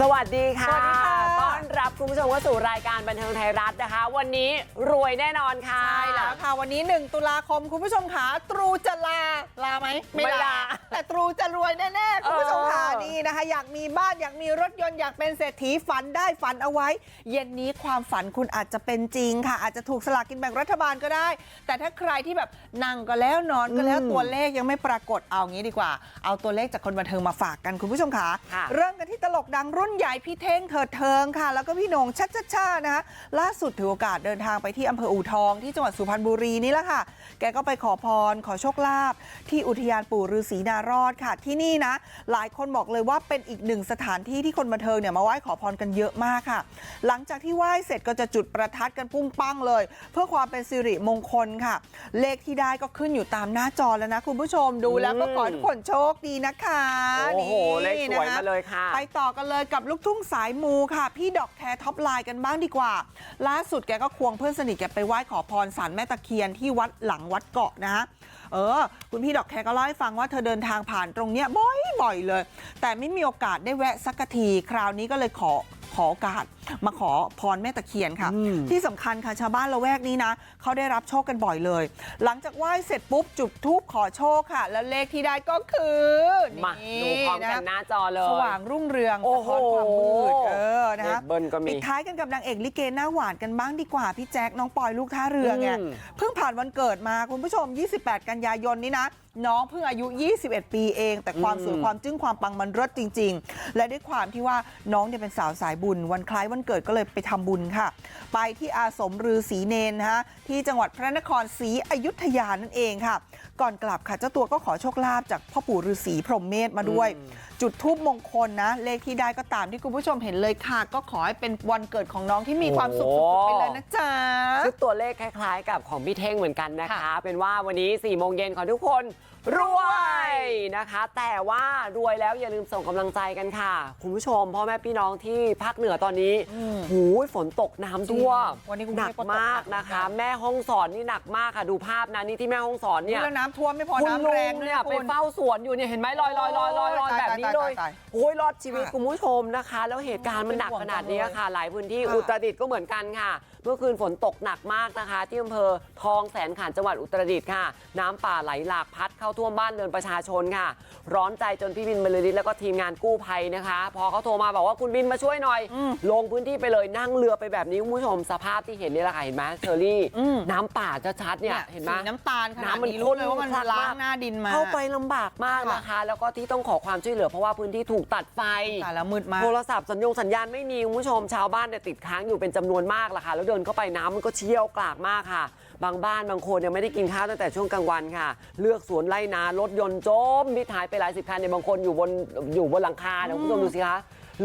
สวัสดีค่ะ สวัสดีค่ะ ต้อนรับคุณผู้ชมเข้าสู่รายการบันเทิงไทยรัฐนะคะ วันนี้รวยแน่นอนค่ะ ใช่แล้วค่ะ วันนี้ 1 ตุลาคมคุณผู้ชมขาตรูจะลา ลาไหมไม่ลา แต่ตรูจะรวยแน่ๆ คุณผู้ชมขาเออ นี่นะคะ อยากมีบ้านอยากมีรถยนต์อยากเป็นเศรษฐีฝันได้ฝันเอาไว้ เย็นนี้ความฝันคุณอาจจะเป็นจริงค่ะ อาจจะถูกสลากกินแบ่งรัฐบาลก็ได้ แต่ถ้าใครที่แบบนั่งก็แล้วนอนก็แล้วตัวเลขยังไม่ปรากฏเอางี้ดีกว่า เอาตัวเลขจากคนบันเทิงมาฝากกันคุณผู้ชมขาค่ะเริ่มกันที่ตลกดังรุ่นใหญ่พี่เท่งเถิดเทิงค่ะ แล้วก็พี่โหนงชัดชัดชานะคะล่าสุดถือโอกาสเดินทางไปที่อำเภออู่ทองที่จังหวัดสุพรรณบุรีนี่แหละค่ะ แกก็ไปขอพรขอโชคลาภที่อุทยานปู่ฤาษีนารอดค่ะที่นี่นะ หลายคนบอกเลยว่าเป็นอีกหนึ่งสถานที่ที่คนบันเทิงเนี่ยมาไหว้ขอพรกันเยอะมากค่ะ หลังจากที่ไหว้เสร็จก็จะจุดประทัดกันปุ้งปังเลย เพื่อความเป็นสิริมงคลค่ะ เลขที่ได้ก็ขึ้นอยู่ตามหน้าจอแล้วนะคุณผู้ชมดูแล้วก็ขอให้ทุกคนโชคดีนะคะโอ้โหเลขสวยนะคะมาเลยค่ะ ไปต่อกันเลยกับลูกทุ่งสายมูค่ะ พี่ดอกแคร์ท็อปไลน์กันบ้างดีกว่า ล่าสุดแกก็ควงเพื่อนสนิทแกไปไหว้ขอพรสารแม่ตะเคียนที่วัดหลังวัดเกาะนะฮะ เออ คุณพี่ดอกแคร์ก็เล่าให้ฟังว่าเธอเดินทางผ่านตรงเนี้ยบ่อยๆเลย แต่ไม่มีโอกาสได้แวะสักทีคราวนี้ก็เลยขอ ขอโอกาสมาขอพรแม่ตะเคียนค่ะอืมที่สำคัญค่ะชาวบ้านละแวกนี้นะเขาได้รับโชคกันบ่อยเลย หลังจากไหว้เสร็จปุ๊บจุดธูปขอโชคค่ะ แล้วเลขที่ได้ก็คือมาดูพร้อมกันหน้าจอเลย สว่างรุ่งเรืองโอ้โหสะท้อนความมืดเออนะเลคะขเบิ้ลก็มีปิดท้ายกันกับนางเอกลิเกหน้าหวานกันบ้างดีกว่าพี่แจ็คน้องปอยลูกท่าเรือไงอืมเพิ่งผ่านวันเกิดมาคุณผู้ชม 28 กันยายนนี้นะน้องเพิ่งอายุ 21 ปีเอง แต่ความสวยความจึ้งความปังมันเลิศจริง ๆ และด้วยความที่ว่าน้องเนี่ยเป็นสาวสายบุญ วันคล้ายวันเกิดก็เลยไปทำบุญค่ะ ไปที่อาสมฤาษีเนนนะฮะที่จังหวัดพระนครศรีอยุธยานั่นเองค่ะ ก่อนกลับค่ะเจ้าตัวก็ขอโชคลาภจากพ่อปู่ฤาษีพรหมเมธมาด้วย จุดทูปมงคลนะ เลขที่ได้ก็ตามที่คุณผู้ชมเห็นเลยค่ะ ก็ขอให้เป็นวันเกิดของน้องที่มีความสุขโอ้สุดๆไปเลยนะจ๊ะชุดตัวเลขคล้าย ๆ กับของพี่เท่งเหมือนกันนะคะค่ะเป็นว่าวันนี้4ี่โมงเย็นขอทุกคน รวยนะคะ แต่ว่ารวยแล้วอย่าลืมส่งกำลังใจกันค่ะ คุณผู้ชมพ่อแม่พี่น้องที่ภาคเหนือตอนนี้หูยฝนตกน้ำท่วมจริงวันนี้กรุงหเทนัพกก็ตกมากหนักเหมือนกันนะคะ แม่ห้องสอนนี่หนักมากค่ะดูภาพนะนี่ที่แม่ห้องสอนเนี่ย แล้วน้ำท่วมไม่พอคุณน้ำลุแรงงด้วเนี่ยคุไปณเฝ้าสวนอยู่เนี่ยเห็นไหมลอยลอยลอยลอยลอยโอ้ยแบบนี้ตายเลยตายตายโอ้ยรอดชีวิตค่ะคุณผู้ชมนะคะ แล้วเหตุการณ์มันหนักขนาดนี้ค่ะ หลายพื้นที่ค่ะ อุตรดิตถ์ก็เหมือนกันค่ะ เมื่อคืนฝนตกหนักมากนะคะ ที่อำเภอทองแสนขันธ์จังหวัดอุตรดิตถ์ค่ะ น้ำป่าไหลหลากพัดเข้าท่วมบ้านเรือนประชาชนค่ะ ร้อนใจจนพี่บินบรรลือฤทธิ์แล้วก็ทีมงานกู้ภัยนะคะ พอเขาโทรมาบอกว่าคุณบินมาช่วยหน่อย ลงพื้นที่ไปเลยนั่งเรือไปแบบนี้คุณผู้ชมสภาพที่เห็นนี่แหละค่ะเห็นไหมเชอรี่อืมน้ำป่าชัดๆเนี่ยเห็นไหมสีน้ำตาลขนาดน้ำมันนี้รู้เลยว่ามันข้นล้างมากหน้าดินมาเข้าไปลำบากมากนะคะ แล้วก็ที่ต้องขอความช่วยเหลือเพราะว่าพื้นที่ถูกตัดไฟตายแล้วมืดมากโทรศัพท์สัญญงสัญญาณไม่มีคุณผู้ชมชาวบ้านเนี่ยติดค้างอยู่เป็นจำนวนมากล่ะค่ะแล้วเดินเข้าไปน้ำมันก็เชี่ยวกรากมากค่ะบางบ้านบางคนยังไม่ได้กินข้าวตั้งแต่ช่วงกลางวันค่ะ เลือกสวนไร่นารถยนต์จมมิดหายไปหลายสิบคันเนี่ยบางคนอยู่บนอยู่บนหลังคาเดี๋ยวคุณผู้ชมดูสิคะ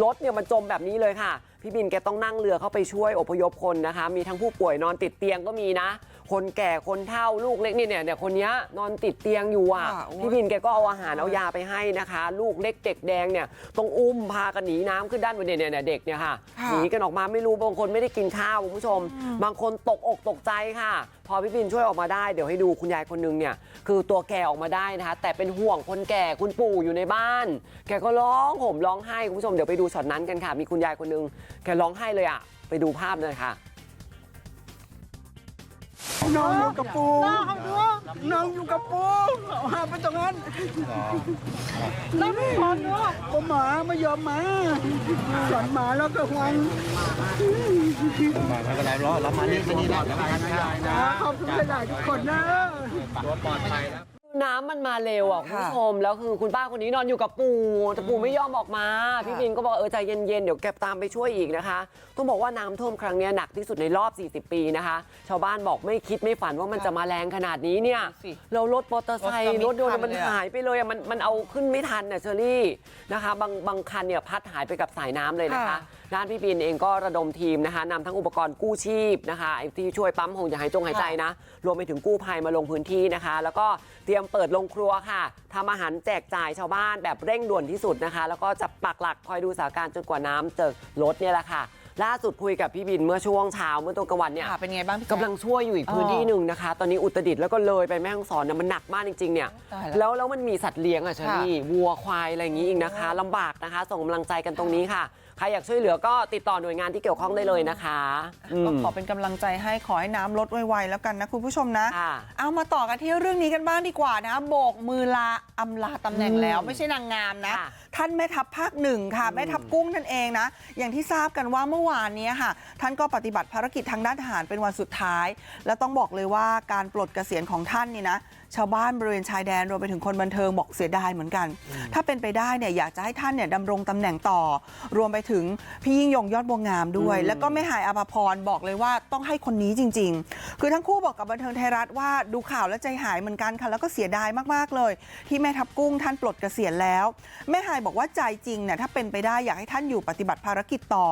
รถเนี่ยมันจมแบบนี้เลยค่ะ พี่บินแกต้องนั่งเรือเข้าไปช่วยอพยพคนนะคะ มีทั้งผู้ป่วยนอนติดเตียงก็มีนะ คนแก่คนเฒ่าลูกเล็กนี่เนี่ยเนี่ยคนเนี้ยนอนติดเตียงอยู่อะค่ะโอ้ยพี่บินแกก็เอาอาหารเอายาไปให้นะคะ ลูกเล็กเด็กแดงเนี่ยต้องอุ้มพากันหนีน้ำขึ้นด้านบนเนี่ยเนี่ยเนี่ยเด็กเนี่ยค่ะค่ะหนีกันออกมาไม่รู้บางคนไม่ได้กินข้าวคุณผู้ชม บางคนตกอกตกใจค่ะ พอพี่บินช่วยออกมาได้เดี๋ยวให้ดูคุณยายคนนึงเนี่ยคือตัวแกออกมาได้นะคะ แต่เป็นห่วงคนแก่คุณปู่อยู่ในบ้าน แกก็ร้องห่มร้องไห้คุณผู้ชมเดี๋ยวไปดูช็อตนั้นกันค่ะ มีคุณยายคนนึงแกร้องไห้เลยอะไปดูภาพเลยค่ะ น้องอยู่กับปูน้องอยู่กับปูเอาหาไปตรงนั้นน้ำมันเนาะผมหมาไม่ยอมมาสอนหมาแล้วก็หวังมาไม่เป็นไรรอรับมานี่มานี่แล้วกันนะขอบคุณหลายทุกคนนะรถปลอดภัยแล้ว น้ำมันมาเร็วอะคุณค่ะผู้ชมแล้วคือคุณป้าคนนี้นอนอยู่กับปู่แต่ปู่ไม่ยอมออกมา พี่บินก็บอกเออใจเย็นๆเดี๋ยวแกตามไปช่วยอีกนะคะ ต้องบอกว่าน้ำท่วมครั้งเนี้ยหนักที่สุดในรอบ 40 ปีนะคะ ชาวบ้านบอกไม่คิดไม่ฝันว่ามันจะมาแรงขนาดนี้เนี่ยสิแล้วรถมอเตอร์ไซค์รรถถยจะนไม่ต์มันทันเลยอะหายไปเลยอะมันมันเอาขึ้นไม่ทันน่ะเชอรี่นะคะบางบางคันเนี่ยพัดหายไปกับสายน้ำเลยนะคะค่ะด้านพี่บินเองก็ระดมทีมนะคะนำทั้งอุปกรณ์กู้ชีพนะคะไอ้ที่ช่วยปั๊มหงอย่าหายจงหายใจนะ รวมไปถึงกู้ภัยมาลงพื้นที่นะคะ แล้วก็เตรียมเปิดโรงครัวค่ะทำอาหารแจกจ่ายชาวบ้านแบบเร่งด่วนที่สุดนะคะแล้วก็จะปักหลักคอยดูสถานการณ์จนกว่าน้ำจะลดเนี่ยแหละค่ะ ล่าสุดคุยกับพี่บินเมื่อช่วงเช้าเมื่อตอนกลางวันเนี่ยค่ะเป็นไงบ้างพี่แจ๊ค กำลังช่วยอยู่อีกพื้นที่หนึ่งนะคะ ตอนนี้อุตรดิตถ์แล้วก็เลยไปแม่ฮ่องสอนเนี่ยมันหนักมากจริงๆเนี่ยตายแล้แล้ววแล้วมันมีสัตว์เลี้ยงอะเชอรี่วัวควายอะไรอย่างนี้อีกนะคะลำบากนะคะ ส่งกำลังใจกันตรงนี้ค่ะใครอยากช่วยเหลือก็ติดต่อหน่วยงานที่เกี่ยวข้องได้เลยนะคะอืมก็ขอเป็นกำลังใจให้ขอให้น้ำลดไวๆแล้วกันนะคุณผู้ชมนะ ค่ะ เอามาต่อกันที่เรื่องนี้กันบ้างดีกว่านะโบกมือลาอำลาตำแหน่งแล้วไม่ใช่นางงามนะ ค่ะท่านแม่ทัพภาคหนึ่งค่ะ แม่ทัพกุ้งนั่นเองนะ อย่างที่ทราบกันว่าเมื่อวานนี้ค่ะท่านก็ปฏิบัติภารกิจทางด้านทหารเป็นวันสุดท้าย และต้องบอกเลยว่าการปลดเกษียณของท่านนี่นะ ชาวบ้านบริเวณชายแดนรวมไปถึงคนบันเทิงบอกเสียดายเหมือนกัน ถ้าเป็นไปได้เนี่ยอยากจะให้ท่านเนี่ยดำรงตำแหน่งต่อ รวมไปถึงพี่ยิ่งยงยอดบัวงามด้วย แล้วก็แม่หายอภพรบอกเลยว่าต้องให้คนนี้จริง ๆ คือทั้งคู่บอกกับบันเทิงไทยรัฐว่าดูข่าวแล้วใจหายเหมือนกันค่ะแล้วก็เสียดายมากๆเลย ที่แม่ทัพกุ้งท่านปลดเกษียณแล้วแม่หายบอกว่าใจจริงเนี่ยถ้าเป็นไปได้อยากให้ท่านอยู่ปฏิบัติภารกิจต่อ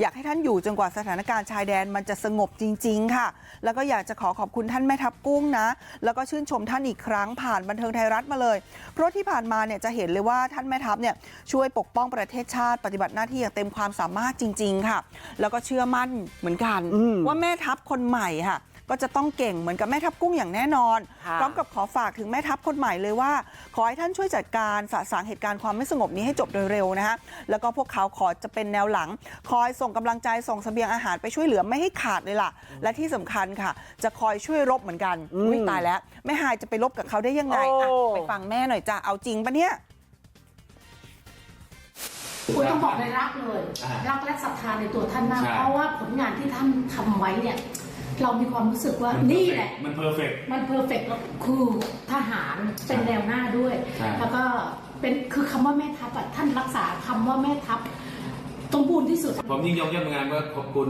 อยากให้ท่านอยู่จนกว่าสถานการณ์ชายแดนมันจะสงบจริง ๆ ค่ะ แล้วก็อยากจะขอขอบคุณท่านแม่ทัพกุ้งนะ แล้วก็ชื่นชมท่านอีกครั้งผ่านบันเทิงไทยรัฐมาเลย เพราะที่ผ่านมาเนี่ยจะเห็นเลยว่าท่านแม่ทัพเนี่ยช่วยปกป้องประเทศชาติปฏิบัติหน้าที่อย่างเต็มความสามารถจริง ๆ ค่ะ แล้วก็เชื่อมั่นเหมือนกันอืมว่าแม่ทัพคนใหม่ค่ะ ก็จะต้องเก่งเหมือนกับแม่ทัพกุ้งอย่างแน่นอนค่ะพร้อมกับขอฝากถึงแม่ทัพคนใหม่เลยว่า ขอให้ท่านช่วยจัดการสะสางเหตุการณ์ความไม่สงบนี้ให้จบโดยเร็วนะฮะแล้วก็พวกเขาขอจะเป็นแนวหลัง คอยส่งกำลังใจส่งเสบียงอาหารไปช่วยเหลือไม่ให้ขาดเลยล่ะ และที่สำคัญค่ะ จะคอยช่วยรบเหมือนกันอืมอุ้ยตายแล้วแม่ฮายจะไปรบกับเขาได้ยังไงอะโอ้ไปฟังแม่หน่อยจ้ะเอาจริงปะเนี่ยคุณต้องบอกเลยรักเลยอ่ารักและศรัทธาในตัวท่านมากใช่เพราะว่าผลงานที่ท่านทำไว้เนี่ย เรามีความรู้สึกว่านี่แหละ มันเพอร์เฟกต์มันเพอร์เฟกต์แล้วคือทหารเป็นแนวหน้าด้วยใช่แล้วก็เป็นคือคำว่าแม่ทัพอะท่านรักษาคำว่าแม่ทัพสมบูรณ์ที่สุด ผมยิ่งยกย่องงานว่าขอบคุณ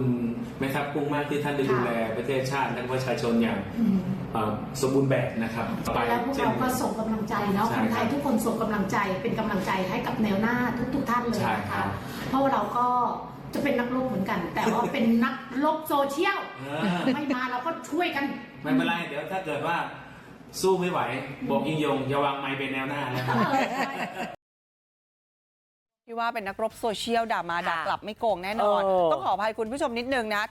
แม่ทัพกุ้งมากที่ท่านได้ดูแลประเทศชาติและประชาชนอย่างอืมเอ่อสมบูรณ์แบบนะครับต่อไปแล้วพวกเช่นเราก็ส่งกำลังใจเนาะใช่คนไทยครับทุกคนส่งกำลังใจเป็นกำลังใจให้กับแนวหน้าทุก ๆ ท่านเลยใช่นะครัคะบเพราะว่าเราก็ จะเป็นนักรบเหมือนกัน แต่ว่าเป็นนักรบโซเชียลเออไม่มาเราก็ช่วยกัน ไม่เป็นไรเดี๋ยวถ้าเกิดว่าสู้ไม่ไหว บอกยิ่งยงอย่าวางไม้เป็นแนวหน้านะครับที่ว่าเป็นนักรบโซเชียลด่ามาด่ากลับไม่โกงแน่นอน เออ ต้องขออภัยคุณผู้ชมนิดนึงนะ